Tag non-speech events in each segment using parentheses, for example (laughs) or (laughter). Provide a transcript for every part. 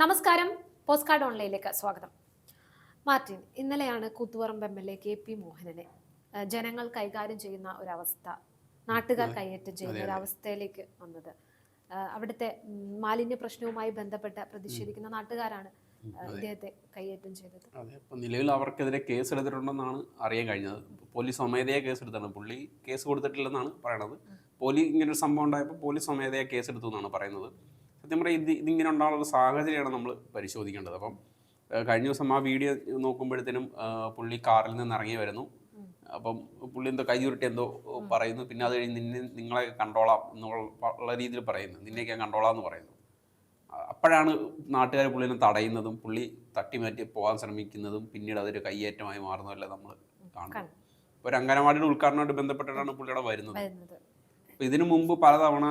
നമസ്കാരം. Post card ഓൺലൈനിലേക്ക് സ്വാഗതം. Martin ഇന്നലെയാണ് Koothuparamba M L A K P മോഹനനെ ജനങ്ങൾ കൈകാര്യം ചെയ്യുന്ന ഒരവസ്ഥ നാട്ടുകാർ കൈയേറ്റം ചെയ്യുന്ന ഒരവസ്ഥയിലേക്ക് വന്നത്. അവിടുത്തെ മാലിന്യ പ്രശ്നവുമായി ബന്ധപ്പെട്ട് പ്രതിഷേധിക്കുന്ന നാട്ടുകാരാണ് ഇദ്ദേഹത്തെ കൈയേറ്റം ചെയ്തത്. അതെ അപ്പം നിലവിൽ അവർക്കെതിരെ കേസ് എടുത്തിട്ടുണ്ടെന്നാണ് അറിയാൻ കഴിഞ്ഞത്. പോലീസ് സ്വമേധയാ കേസ് എടുത്താണ് പുള്ളി കേസ് കൊടുത്തിട്ടില്ലെന്നാണ് പറയണത്. പോലീസ് ഇങ്ങനെ ഒരു സംഭവം ഉണ്ടായപ്പോൾ പോലീസ് സ്വമേധയാ കേസ് എടുത്തു എന്നാണ് പറയുന്നത്. സത്യം പറയാം ഇത് ഇതിങ്ങനെ ഉണ്ടാകുന്ന ഒരു സാഹചര്യമാണ് നമ്മൾ പരിശോധിക്കേണ്ടത്. അപ്പം കഴിഞ്ഞ ദിവസം ആ വീഡിയോ നോക്കുമ്പോഴത്തേനും പുള്ളി കാറിൽ നിന്ന് ഇറങ്ങി വരുന്നു. അപ്പം പുള്ളി എന്തോ കൈ ചുരുട്ടി എന്തോ പറയുന്നു. പിന്നെ അത് കഴിഞ്ഞ് നിന്നെ നിങ്ങളെ കണ്ടോളാം എന്നുള്ള രീതിയിൽ പറയുന്നു. നിന്നെയൊക്കെ ഞാൻ കണ്ടോളാം എന്ന് പറയുന്നു അപ്പോഴാണ് നാട്ടുകാർ പുള്ളിനെ തടയുന്നതും പുള്ളി തട്ടി മാറ്റി പോകാൻ ശ്രമിക്കുന്നതും പിന്നീട് അതൊരു കയ്യേറ്റമായി മാറുന്നതല്ലേ നമ്മൾ കാണുന്നത് കാണും. ഒരു അംഗനവാടിയുടെ ഉദ്ഘാടനമായിട്ട് ബന്ധപ്പെട്ടിട്ടാണ് പുള്ളിയുടെ വരുന്നത്. ഇതിനു മുമ്പ് പലതവണ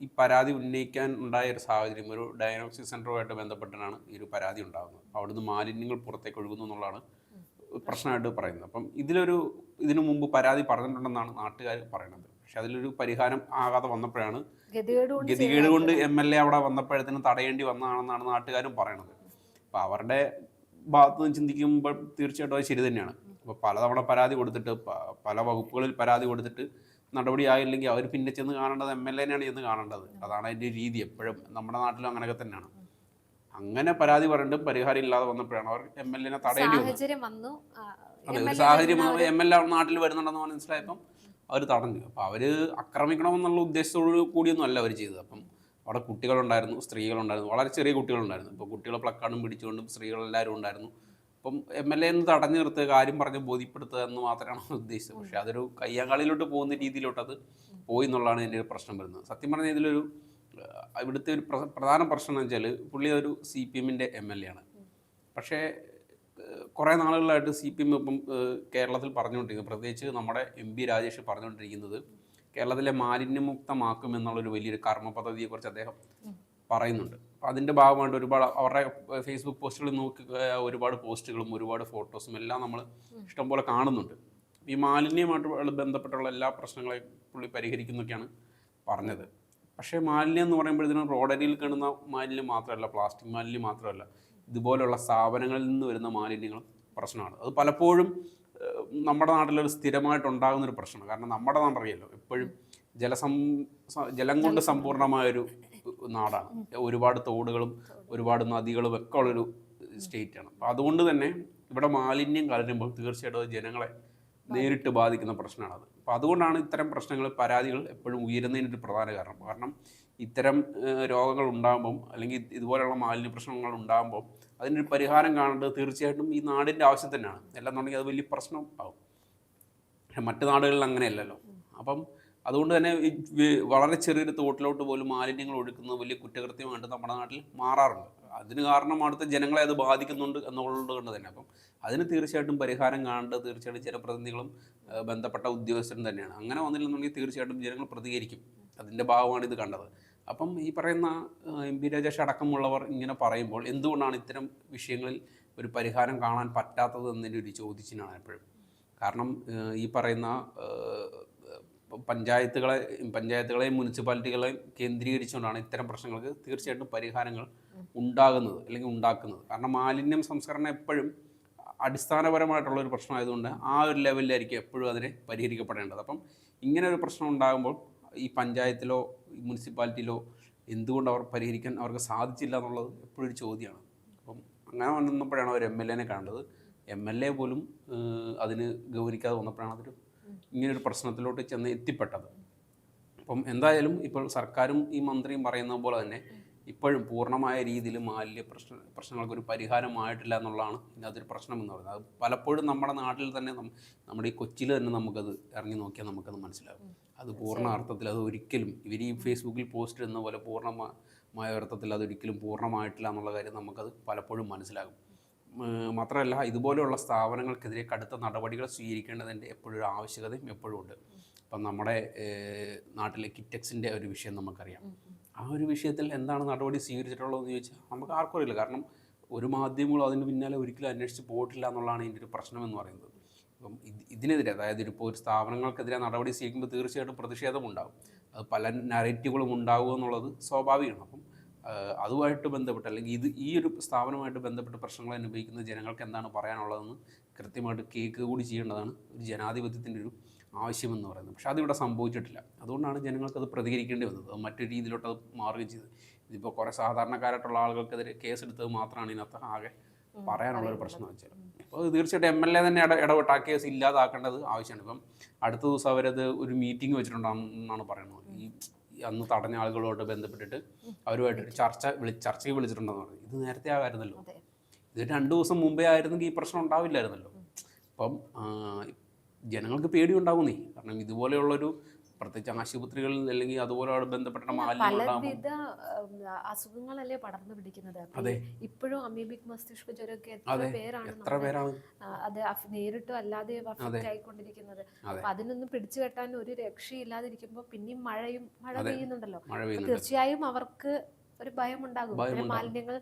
ഈ പരാതി ഉന്നയിക്കാൻ ഉണ്ടായ ഒരു സാഹചര്യം ഒരു ഡയഗ്നോസ്റ്റിക് സെന്ററുമായിട്ട് ബന്ധപ്പെട്ടാണ് ഈ ഒരു പരാതി ഉണ്ടാകുന്നത് അവിടുന്ന് മാലിന്യങ്ങൾ പുറത്തേക്ക് ഒഴുകുന്നു എന്നുള്ളതാണ് പ്രശ്നമായിട്ട് പറയുന്നത്. അപ്പം ഇതിലൊരു ഇതിനു മുമ്പ് പരാതി പറഞ്ഞിട്ടുണ്ടെന്നാണ് നാട്ടുകാർ പറയുന്നത്. പക്ഷെ അതിലൊരു പരിഹാരം ആകാതെ വന്നപ്പോഴാണ് ഗതികേട് കൊണ്ട് ഗതികേട് കൊണ്ട് എം എൽ എ അവിടെ വന്നപ്പോഴത്തേനും തടയേണ്ടി വന്നതാണെന്നാണ് നാട്ടുകാരും പറയണത് അപ്പോൾ അവരുടെ ഭാഗത്ത് നിന്ന് ചിന്തിക്കുമ്പോൾ തീർച്ചയായിട്ടും അത് ശരി തന്നെയാണ്. അപ്പോൾ പലതവണ പരാതി കൊടുത്തിട്ട് പല വകുപ്പുകളിൽ പരാതി കൊടുത്തിട്ട് നടപടിയായില്ലെങ്കിൽ അവർ പിന്നെ ചെന്ന് കാണേണ്ടത് എം എൽ എനെയാണ് ചെന്ന് കാണേണ്ടത്. അതാണ് അതിന്റെ രീതി എപ്പോഴും. നമ്മുടെ നാട്ടിലും അങ്ങനെയൊക്കെ തന്നെയാണ്. അങ്ങനെ പരാതി പറഞ്ഞിട്ട് പരിഹാരം ഇല്ലാതെ വന്നപ്പോഴാണ് അവർ എം എൽ എനെ തടയേണ്ടി വന്നത്. അതെ ഒരു സാഹചര്യം വരുന്ന എം എൽ എ നാട്ടിൽ വരുന്നുണ്ടെന്ന് മനസ്സിലായപ്പം അവർ തടഞ്ഞു. അപ്പോൾ അവർ ആക്രമിക്കണമെന്നുള്ള ഉദ്ദേശത്തോടു കൂടിയൊന്നും അല്ല അവർ ചെയ്തത്. അപ്പം അവിടെ കുട്ടികളുണ്ടായിരുന്നു സ്ത്രീകളുണ്ടായിരുന്നു വളരെ ചെറിയ കുട്ടികളുണ്ടായിരുന്നു. ഇപ്പോൾ കുട്ടികളെ പ്ലക്കാർഡും പിടിച്ചുകൊണ്ടും സ്ത്രീകളെല്ലാവരും ഉണ്ടായിരുന്നു. അപ്പം എം എൽ എ എന്ന് തടഞ്ഞു നിർത്തുക കാര്യം പറഞ്ഞ് ബോധ്യപ്പെടുത്തുക എന്ന് മാത്രമാണ് (laughs) ഉദ്ദേശിച്ചത്. പക്ഷേ അതൊരു കയ്യാങ്കളിയിലോട്ട് പോകുന്ന രീതിയിലോട്ട് അത് പോയി എന്നുള്ളതാണ് എന്റെ ഒരു പ്രശ്നം വരുന്നത്. സത്യം പറഞ്ഞാൽ ഇതിലൊരു ഇവിടുത്തെ ഒരു പ്രധാന പ്രശ്നം എന്ന് വെച്ചാൽ പുള്ളി ഒരു സി പി എമ്മിന്റെ എം എൽ എ ആണ്. പക്ഷേ കുറേ നാളുകളായിട്ട് സി പി എം ഇപ്പം കേരളത്തിൽ പറഞ്ഞുകൊണ്ടിരിക്കുന്നത് പ്രത്യേകിച്ച് നമ്മുടെ എം പി രാജേഷ് പറഞ്ഞുകൊണ്ടിരിക്കുന്നത് കേരളത്തിലെ മാലിന്യമുക്തമാക്കും എന്നുള്ളൊരു വലിയൊരു കർമ്മ പദ്ധതിയെക്കുറിച്ച് അദ്ദേഹം പറയുന്നുണ്ട്. അപ്പോൾ അതിന്റെ ഭാഗമായിട്ട് ഒരുപാട് അവരുടെ ഫേസ്ബുക്ക് പോസ്റ്റുകൾ നോക്കി ഒരുപാട് പോസ്റ്റുകളും ഒരുപാട് ഫോട്ടോസും എല്ലാം നമ്മൾ ഇഷ്ടംപോലെ കാണുന്നുണ്ട്. ഈ മാലിന്യമായിട്ട് ബന്ധപ്പെട്ടുള്ള എല്ലാ പ്രശ്നങ്ങളെയും പുള്ളി പരിഹരിക്കുന്നൊക്കെയാണ് പറഞ്ഞത്. പക്ഷേ മാലിന്യം എന്ന് പറയുമ്പോഴത്തേനും റോഡരിയിൽ കാണുന്ന മാലിന്യം മാത്രമല്ല പ്ലാസ്റ്റിക് മാലിന്യം മാത്രമല്ല ഇതുപോലുള്ള സ്ഥാപനങ്ങളിൽ നിന്ന് വരുന്ന മാലിന്യങ്ങളും പ്രശ്നമാണ്. അത് പലപ്പോഴും നമ്മുടെ നാട്ടിലൊരു സ്ഥിരമായിട്ട് ഉണ്ടാകുന്ന ഒരു പ്രശ്നമാണ്. കാരണം നമ്മുടെ നാടറിയല്ലോ എപ്പോഴും ജലസം ജലം കൊണ്ട് സമ്പൂർണമായൊരു നാടാണ്. ഒരുപാട് തോടുകളും ഒരുപാട് നദികളും ഒക്കെ ഉള്ളൊരു സ്റ്റേറ്റാണ്. അപ്പോൾ അതുകൊണ്ട് തന്നെ ഇവിടെ മാലിന്യം കലരുമ്പോൾ തീർച്ചയായിട്ടും അത് ജനങ്ങളെ നേരിട്ട് ബാധിക്കുന്ന പ്രശ്നമാണ് അത് അപ്പോൾ അതുകൊണ്ടാണ് ഇത്തരം പ്രശ്നങ്ങൾ പരാതികൾ എപ്പോഴും ഉയരുന്നതിനൊരു പ്രധാന കാരണം. കാരണം ഇത്തരം രോഗങ്ങൾ ഉണ്ടാകുമ്പം അല്ലെങ്കിൽ ഇതുപോലെയുള്ള മാലിന്യ പ്രശ്നങ്ങൾ ഉണ്ടാകുമ്പോൾ അതിനൊരു പരിഹാരം കാണേണ്ടത് തീർച്ചയായിട്ടും ഈ നാടിന്റെ ആവശ്യം തന്നെയാണ്. അല്ലാന്നുണ്ടെങ്കിൽ അത് വലിയ പ്രശ്നം ആവും. പക്ഷെ മറ്റു നാടുകളിൽ അങ്ങനെയല്ലല്ലോ. അപ്പം അതുകൊണ്ട് തന്നെ വളരെ ചെറിയൊരു തോട്ടിലോട്ട് പോലും മാലിന്യങ്ങൾ ഒഴുക്കുന്നത് വലിയ കുറ്റകൃത്യമായിട്ട് നമ്മുടെ നാട്ടിൽ മാറാറുണ്ട്. അതിന് കാരണം അവിടുത്തെ ജനങ്ങളെ അത് ബാധിക്കുന്നുണ്ട് എന്നുള്ളത് കൊണ്ട് തന്നെ. അപ്പം അതിന് തീർച്ചയായിട്ടും പരിഹാരം കാണേണ്ടത് തീർച്ചയായിട്ടും ജനപ്രതിനിധികളും ബന്ധപ്പെട്ട ഉദ്യോഗസ്ഥരും തന്നെയാണ്. അങ്ങനെ വന്നില്ലെന്നുണ്ടെങ്കിൽ തീർച്ചയായിട്ടും ജനങ്ങൾ പ്രതികരിക്കും. അതിന്റെ ഭാഗമാണ് ഇത് കണ്ടത്. അപ്പം ഈ പറയുന്ന എം പി രാജേഷ് അടക്കമുള്ളവർ ഇങ്ങനെ പറയുമ്പോൾ എന്തുകൊണ്ടാണ് ഇത്തരം വിഷയങ്ങളിൽ ഒരു പരിഹാരം കാണാൻ പറ്റാത്തത് എന്നതിന്റെ ഒരു ചോദിച്ചിനാണ് എപ്പോഴും. കാരണം ഈ പറയുന്ന പഞ്ചായത്തുകളെ പഞ്ചായത്തുകളെയും മുനിസിപ്പാലിറ്റികളെയും കേന്ദ്രീകരിച്ചുകൊണ്ടാണ് ഇത്തരം പ്രശ്നങ്ങൾക്ക് തീർച്ചയായിട്ടും പരിഹാരങ്ങൾ ഉണ്ടാകുന്നത് അല്ലെങ്കിൽ ഉണ്ടാക്കുന്നത്. കാരണം മാലിന്യം സംസ്കരണം എപ്പോഴും അടിസ്ഥാനപരമായിട്ടുള്ള ഒരു പ്രശ്നമായതുകൊണ്ട് ആ ഒരു ലെവലിലായിരിക്കും എപ്പോഴും അതിനെ പരിഹരിക്കപ്പെടേണ്ടത്. അപ്പം ഇങ്ങനെ ഒരു പ്രശ്നം ഉണ്ടാകുമ്പോൾ ഈ പഞ്ചായത്തിലോ മുനിസിപ്പാലിറ്റിയിലോ എന്തുകൊണ്ട് അവർ പരിഹരിക്കാൻ അവർക്ക് സാധിച്ചില്ല എന്നുള്ളത് എപ്പോഴും ഒരു ചോദ്യമാണ്. അപ്പം അങ്ങനെ വന്നപ്പോഴാണ് അവർ എം എൽ എനെ കണ്ടത് എം എൽ എ പോലും അതിന് ഗൗരിക്കാതെ വന്നപ്പോഴാണ് അതൊരു ഇങ്ങനൊരു പ്രശ്നത്തിലോട്ട് ചെന്ന് എത്തിപ്പെട്ടത്. അപ്പം എന്തായാലും ഇപ്പോൾ സർക്കാരും ഈ മന്ത്രിയും പറയുന്ന പോലെ തന്നെ ഇപ്പോഴും പൂർണമായ രീതിയിൽ മാലിന്യ പ്രശ്ന പ്രശ്നങ്ങൾക്കൊരു പരിഹാരമായിട്ടില്ല എന്നുള്ളതാണ് ഇതിനകത്തൊരു പ്രശ്നം എന്ന് പറയുന്നത്. അത് പലപ്പോഴും നമ്മുടെ നാട്ടിൽ തന്നെ നമ്മുടെ ഈ കൊച്ചിയിൽ തന്നെ നമുക്കത് ഇറങ്ങി നോക്കിയാൽ നമുക്കത് മനസ്സിലാകും. അത് പൂർണ അർത്ഥത്തിൽ അത് ഒരിക്കലും ഇവർ ഈ ഫേസ്ബുക്കിൽ പോസ്റ്റ് ഇടുന്ന പോലെ പൂർണമായ അർത്ഥത്തിൽ അതൊരിക്കലും പൂർണമായിട്ടില്ല എന്നുള്ള കാര്യം നമുക്കത് പലപ്പോഴും മനസ്സിലാകും. മാത്രമല്ല ഇതുപോലെയുള്ള സ്ഥാപനങ്ങൾക്കെതിരെ കടുത്ത നടപടികൾ സ്വീകരിക്കേണ്ടതിന്റെ എപ്പോഴും ഒരു ആവശ്യകതയും എപ്പോഴും ഉണ്ട്. ഇപ്പം നമ്മുടെ നാട്ടിലെ കിറ്റക്സിന്റെ ഒരു വിഷയം നമുക്കറിയാം. ആ ഒരു വിഷയത്തിൽ എന്താണ് നടപടി സ്വീകരിച്ചിട്ടുള്ളതെന്ന് ചോദിച്ചാൽ നമുക്ക് ആർക്കും അറിയില്ല. കാരണം ഒരു മാധ്യമങ്ങളും അതിന് പിന്നാലെ ഒരിക്കലും അന്വേഷിച്ച് പോയിട്ടില്ല എന്നുള്ളതാണ് ഇതിന്റെ ഒരു പ്രശ്നം എന്ന് പറയുന്നത്. അപ്പം ഇത് ഇതിനെതിരെ അതായത് ഇപ്പോൾ ഒരു സ്ഥാപനങ്ങൾക്കെതിരെ നടപടി സ്വീകരിക്കുമ്പോൾ തീർച്ചയായിട്ടും പ്രതിഷേധം ഉണ്ടാകും അത് പല നരേറ്റീവുകളും ഉണ്ടാകുക എന്നുള്ളത് സ്വാഭാവികമാണ്. അപ്പം അതുമായിട്ട് ബന്ധപ്പെട്ട് അല്ലെങ്കിൽ ഇത് ഈ ഒരു സ്ഥാപനവുമായിട്ട് ബന്ധപ്പെട്ട് പ്രശ്നങ്ങൾ അനുഭവിക്കുന്ന ജനങ്ങൾക്ക് എന്താണ് പറയാനുള്ളതെന്ന് കൃത്യമായിട്ട് കേക്ക് കൂടി ചെയ്യേണ്ടതാണ് ഒരു ജനാധിപത്യത്തിന്റെ ഒരു ആവശ്യമെന്ന് പറയുന്നത്. പക്ഷേ അതിവിടെ സംഭവിച്ചിട്ടില്ല. അതുകൊണ്ടാണ് ജനങ്ങൾക്ക് അത് പ്രതികരിക്കേണ്ടി വന്നത്. അത് മറ്റൊരു രീതിയിലോട്ട് അത് മാറുകയും ചെയ്തത്. ഇതിപ്പോൾ കുറേ സാധാരണക്കാരായിട്ടുള്ള ആളുകൾക്കെതിരെ കേസെടുത്തത് മാത്രമാണ് ഇതിനകത്ത് ആകെ പറയാനുള്ള ഒരു പ്രശ്നം വെച്ചാൽ. അപ്പോൾ തീർച്ചയായിട്ടും എം എൽ എ തന്നെ ഇട ഇടപെട്ട് ആ കേസ് ഇല്ലാതാക്കേണ്ടത് ആവശ്യമാണ്. ഇപ്പം അടുത്ത ദിവസം അവരത് ഒരു മീറ്റിംഗ് വെച്ചിട്ടുണ്ടാകുന്നാണ് പറയുന്നത്. ഈ അന്ന് തടഞ്ഞ ആളുകളോട് ബന്ധപ്പെട്ടിട്ട് അവരുമായിട്ട് ചർച്ച വിളി ചർച്ചയ്ക്ക് വിളിച്ചിട്ടുണ്ടെന്ന് പറഞ്ഞു. ഇത് നേരത്തെ ആകായിരുന്നല്ലോ. ഇത് രണ്ട് ദിവസം മുമ്പേ ആയിരുന്നെങ്കിൽ ഈ പ്രശ്നം ഉണ്ടാവില്ലായിരുന്നല്ലോ. അപ്പം ജനങ്ങൾക്ക് പേടി ഉണ്ടാവുന്നേ കാരണം ഇതുപോലെയുള്ളൊരു പ്രത്യേകിച്ച് ആശുപത്രികളിൽ അല്ലെങ്കിൽ അതുപോലെ ബന്ധപ്പെട്ട പലവിധ അസുഖങ്ങളല്ലേ പടർന്നു പിടിക്കുന്നത്? ഇപ്പോഴും അമീബിക് മസ്തിഷ്ക ജ്വരമൊക്കെ എത്ര. പേരാണ് അത് നേരിട്ടും അല്ലാതെ അഫക്റ്റ് ആയിക്കൊണ്ടിരിക്കുന്നത്. അപ്പൊ അതിനൊന്നും പിടിച്ചു കെട്ടാൻ ഒരു രക്ഷയില്ലാതിരിക്കുമ്പോ പിന്നെയും മഴയും മഴ. പെയ്യുന്നുണ്ടല്ലോ. തീർച്ചയായും അവർക്ക് ഒരു ഭയം ഉണ്ടാകും മാലിന്യങ്ങൾ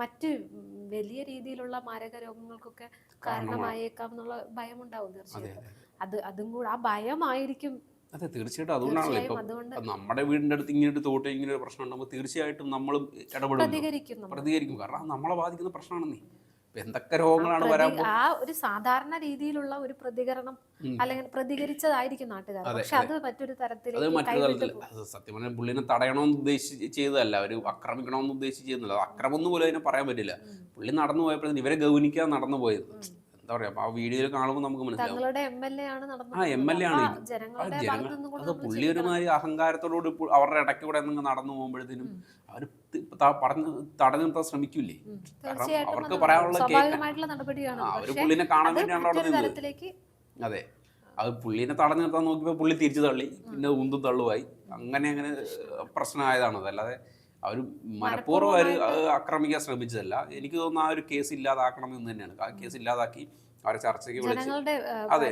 മറ്റ് വലിയ രീതിയിലുള്ള മാരക രോഗങ്ങൾക്കൊക്കെ കാരണമായേക്കാം എന്നുള്ള ഭയം ഉണ്ടാവും തീർച്ചയായും അത് അതും കൂടെ ആ ഭയമായിരിക്കും അതെ തീർച്ചയായിട്ടും അതുകൊണ്ടാണല്ലോ ഇപ്പം നമ്മുടെ വീടിന്റെ അടുത്ത് ഇങ്ങനെ ഒരു തോട്ട് ഇങ്ങനെ ഒരു പ്രശ്നം ഉണ്ടാകുമ്പോൾ തീർച്ചയായിട്ടും നമ്മളും ഇടപെടും പ്രതികരിക്കും കാരണം നമ്മളെ ബാധിക്കുന്ന പ്രശ്നമാണെന്നേ. എന്തൊക്കെ രോഗങ്ങളാണ് വരാൻ ആ ഒരു സാധാരണ രീതിയിലുള്ള ഒരു പ്രതികരണം അല്ലെങ്കിൽ പ്രതികരിച്ചതായിരിക്കും നാട്ടുകാർ. പക്ഷെ അത്. മറ്റൊരു തരത്തിൽ അത് മറ്റൊരു തരത്തിൽ സത്യം പറഞ്ഞാൽ പുള്ളിനെ തടയണമെന്ന് ഉദ്ദേശിച്ച് ചെയ്തതല്ല. അവർ ആക്രമിക്കണമെന്ന് ഉദ്ദേശിച്ച് ചെയ്യുന്നില്ല അത് അക്രമം എന്ന് പോലും അതിനെ പറയാൻ പറ്റില്ല. പുള്ളി നടന്നു പോയപ്പോഴത്തേന് ഇവരെ ഗൗനിക്കാൻ നടന്നു പോയത്. എന്താ പറയാ ആ വീഡിയോയിൽ കാണുമ്പോൾ നമുക്ക് മനസ്സിലാവും. തങ്ങളുടെ എം എൽ എ ആണ് നടന്നത് ആ, ആണ് അത് പുള്ളി ഒരുമാതിരി അഹങ്കാരത്തോടുകൂടി അവരുടെ ഇടയ്ക്ക് കൂടെ നിങ്ങൾ നടന്നു പോകുമ്പോഴത്തേനും അവർ പറഞ്ഞ് തടഞ്ഞു നിർത്താൻ ശ്രമിക്കൂലേ കാരണം അവർക്ക് പറയാനുള്ള അവർ പുള്ളിനെ കാണാൻ വേണ്ടിയാണ് അവിടെ നിന്നത്. അതെ. അത് പുള്ളിനെ തടഞ്ഞു നിർത്താൻ നോക്കിയപ്പോൾ പുള്ളി തിരിച്ചു തള്ളി. പിന്നെ ഉന്തും തള്ളുമായി. അങ്ങനെ അങ്ങനെ പ്രശ്നമായതാണത് പ്രശ്നമായതാണ്. അതല്ലാതെ അവർ മനഃപൂർവം അവർ ആക്രമിക്കാൻ ശ്രമിച്ചതല്ല. എനിക്ക് തോന്നുന്നു ആ ഒരു കേസ് ഇല്ലാതാക്കണം എന്ന് തന്നെയാണ്. ആ കേസ് ഇല്ലാതാക്കി അവരെ ചർച്ചയ്ക്ക് വിളിച്ച് അതെ.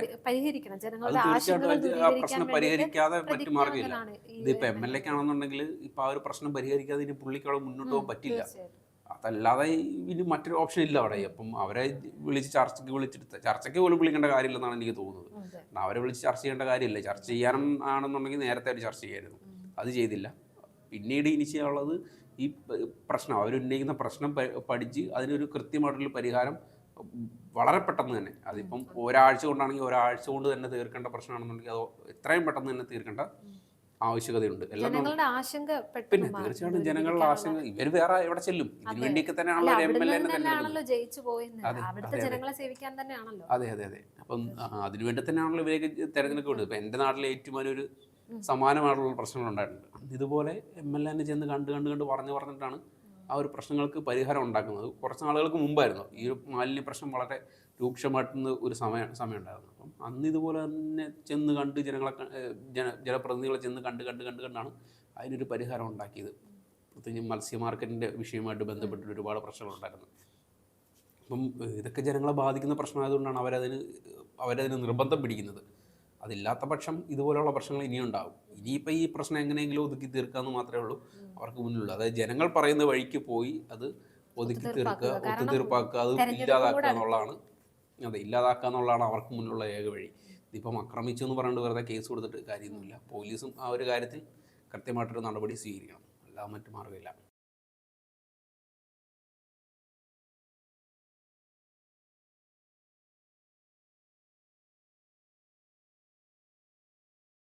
അത് തീർച്ചയായിട്ടും ആ പ്രശ്നം പരിഹരിക്കാതെ മറ്റു മാർഗമില്ല ഇതിപ്പോ എം എൽ എക്ക് ആണെന്നുണ്ടെങ്കിൽ ഇപ്പൊ ആ ഒരു പ്രശ്നം പരിഹരിക്കാതെ ഇനി പുള്ളിക്ക് അവിടെ മുന്നോട്ട് പോകാൻ പറ്റില്ല. അതല്ലാതെ ഇനി മറ്റൊരു ഓപ്ഷൻ ഇല്ല അവിടെ. അപ്പം അവരെ വിളിച്ച് ചർച്ചയ്ക്ക് വിളിച്ചിട്ട് ചർച്ചയ്ക്ക് പോലും വിളിക്കേണ്ട കാര്യമില്ലെന്നാണ് എനിക്ക് തോന്നുന്നത്. അവരെ വിളിച്ച് ചർച്ച ചെയ്യേണ്ട കാര്യമില്ല. ചർച്ച ചെയ്യാനും ആണെന്നുണ്ടെങ്കിൽ നേരത്തെ അവർ ചർച്ച ചെയ്യായിരുന്നു. അത് ചെയ്തില്ല. പിന്നീട് ഇനി ചെയ്യാനുള്ളത് ഈ പ്രശ്നം അവരുന്നയിക്കുന്ന പ്രശ്നം പഠിച്ച് അതിനൊരു കൃത്യമായിട്ടുള്ള പരിഹാരം വളരെ പെട്ടെന്ന് തന്നെ. അതിപ്പം ഒരാഴ്ച കൊണ്ടാണെങ്കിൽ ഒരാഴ്ച കൊണ്ട് തന്നെ തീർക്കേണ്ട പ്രശ്നമാണെന്നുണ്ടെങ്കിൽ അത് എത്രയും പെട്ടെന്ന് തന്നെ തീർക്കേണ്ട ആവശ്യകതയുണ്ട്. പിന്നെ. തീർച്ചയായിട്ടും ജനങ്ങളുടെ ആശങ്ക ഇവർ വേറെ എവിടെ ചെല്ലും? ഇതിനു വേണ്ടിയൊക്കെ തന്നെയാണല്ലോ ഒരു എം എൽ പോയെന്ന് അതെ, അതെ, അതെ. അപ്പം അതിനുവേണ്ടി തന്നെയാണല്ലോ ഇവരൊക്കെ തെരഞ്ഞെടുക്കുന്നത് ഇപ്പൊ ഇപ്പം എന്റെ നാട്ടിലെ ഏറ്റവും വലിയൊരു സമാനമായിട്ടുള്ള പ്രശ്നങ്ങൾ ഉണ്ടായിട്ടുണ്ട്. ഇതുപോലെ എം എൽ എനെ ചെന്ന് കണ്ട് കണ്ട് കണ്ട് പറഞ്ഞു പറഞ്ഞിട്ടാണ് ആ ഒരു പ്രശ്നങ്ങൾക്ക് പരിഹാരം ഉണ്ടാക്കുന്നത്. കുറച്ച് നാളുകൾക്ക് മുമ്പായിരുന്നു. ഈ മാലിന്യ പ്രശ്നം വളരെ രൂക്ഷമായിട്ടുന്ന ഒരു സമയം സമയം ഉണ്ടായിരുന്നു അപ്പം അന്ന് ഇതുപോലെ തന്നെ ചെന്ന് കണ്ട് ജനങ്ങളെ ജന ജനപ്രതിനിധികളെ ചെന്ന് കണ്ട് കണ്ട് കണ്ട് കണ്ടാണ് അതിനൊരു പരിഹാരം ഉണ്ടാക്കിയത്. പ്രത്യേകിച്ച് മത്സ്യ മാർക്കറ്റിന്റെ വിഷയമായിട്ട് ബന്ധപ്പെട്ടിട്ട് ഒരുപാട് പ്രശ്നങ്ങളുണ്ടായിരുന്നു അപ്പം ഇതൊക്കെ ജനങ്ങളെ ബാധിക്കുന്ന പ്രശ്നമായതുകൊണ്ടാണ് അവരതിന് അവരതിന് നിർബന്ധം പിടിക്കുന്നത്. അതില്ലാത്ത പക്ഷം ഇതുപോലെയുള്ള പ്രശ്നങ്ങൾ ഇനിയും ഉണ്ടാവും ഇനിയിപ്പോൾ ഈ പ്രശ്നം എങ്ങനെയെങ്കിലും ഒതുക്കി തീർക്കാമെന്ന് മാത്രമേ ഉള്ളൂ. അവർക്ക് മുന്നിലുള്ളൂ. അതായത് ജനങ്ങൾ പറയുന്ന വഴിക്ക് പോയി അത് ഒതുക്കി തീർക്കുക ഒത്തുതീർപ്പാക്കുക. അത് ഇല്ലാതാക്കുക എന്നുള്ളതാണ്. അതെ ഇല്ലാതാക്കുക എന്നുള്ളതാണ് അവർക്ക് മുന്നിലുള്ള ഏക വഴി. ഇതിപ്പം ആക്രമിച്ചു എന്ന് പറഞ്ഞിട്ട് വെറുതെ കേസ് കൊടുത്തിട്ട് കാര്യമൊന്നുമില്ല. പോലീസും ആ ഒരു കാര്യത്തിൽ കൃത്യമായിട്ടൊരു നടപടി സ്വീകരിക്കണം. അല്ലാതെ മറ്റു മാർഗമില്ല.